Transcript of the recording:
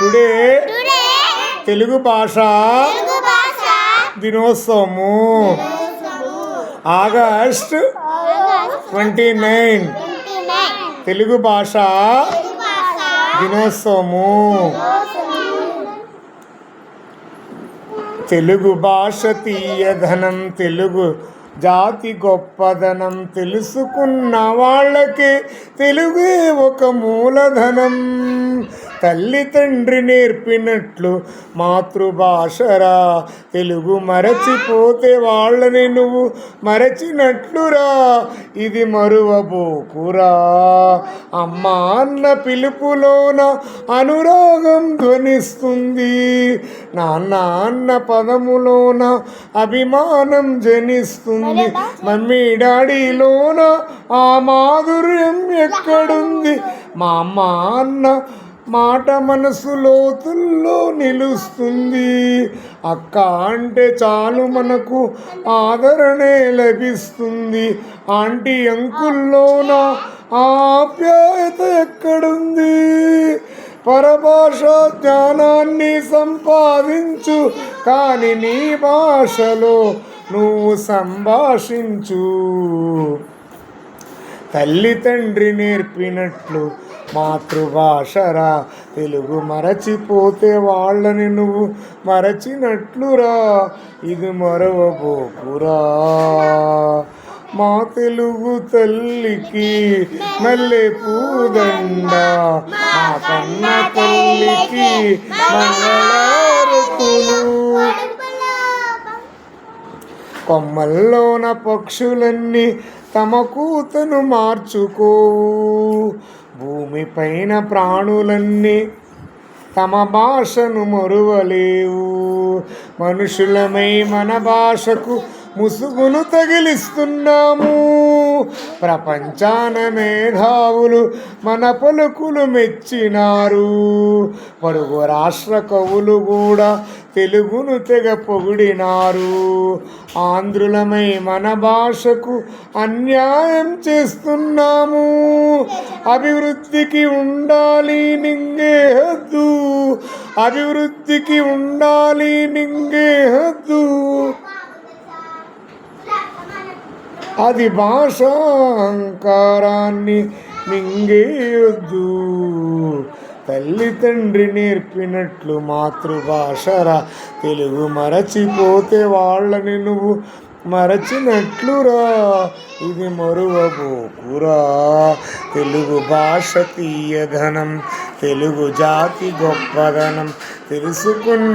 Today today Telugu భాష తెలుగు భాష దినోత్సవము. ఆగస్ట్ ట్వంటీ నైన్ తెలుగు భాష దినోత్సవము. తెలుగు భాష తీయధనం తెలుగు జాతి గొప్పదనం తెలుసుకున్న వాళ్ళకి తెలుగే ఒక మూలధనం. తల్లి తండ్రి నేర్పినట్లు మాతృభాషరా. తెలుగు మరచిపోతే వాళ్ళని నువ్వు మరచినట్లురా. ఇది మరువబోకురా. అమ్మ అన్న పిలుపులోన అనురాగం ధ్వనిస్తుంది. నాన్న అన్న పదములోన అభిమానం జనిస్తుంది. మమ్మీ డాడీలోన ఆ మాధుర్యం ఎక్కడుంది? మా అమ్మ అన్న మాట మనసు లోతుల్లో నిలుస్తుంది. అక్క అంటే చాలు మనకు ఆదరణే లభిస్తుంది. ఆంటీ అంకుల్లోన ఆప్యాయత ఎక్కడుంది? పరభాష జ్ఞానాన్ని సంపాదించు కానీ నీ భాషలో నువ్వు సంభాషించు. తల్లి తండ్రి నేర్పినట్లు మాతృభాషరా. తెలుగు మరచిపోతే వాళ్ళని నువ్వు మరచినట్లురా. ఇది మరవబోకురా. మా తెలుగు తల్లికి మల్లె పూదండ. మా కన్న తల్లికి మంగళారతులు. కొమ్మల్లోన పక్షులన్నీ తమ కూతను మార్చుకోవు. భూమిపైన ప్రాణులన్నీ తమ భాషను మరువలేవు. మనుషులమై మన భాషకు ముసుగును తగిలిస్తున్నాము. ప్రపంచాన మేధావులు మన పలుకులు మెచ్చినారు. పలుగు రాష్ట్ర కవులు కూడా తెలుగును తెగ పొగిడినారు. ఆంధ్రులమై మన భాషకు అన్యాయం చేస్తున్నాము. అభివృద్ధికి ఉండాలి నింగే హద్దు. అభివృద్ధికి ఉండాలి నింగే హద్దు. అది భాషాహంకారాన్ని మింగేయొద్దు. తల్లి తండ్రి నేర్పినట్లు మాతృభాషరా. తెలుగు మరచిపోతే వాళ్ళని నువ్వు మరచినట్లురా. ఇది మరువబోకురా. తెలుగు భాష తీయధనం తెలుగు జాతి గొప్పదనం తెలుసుకున్న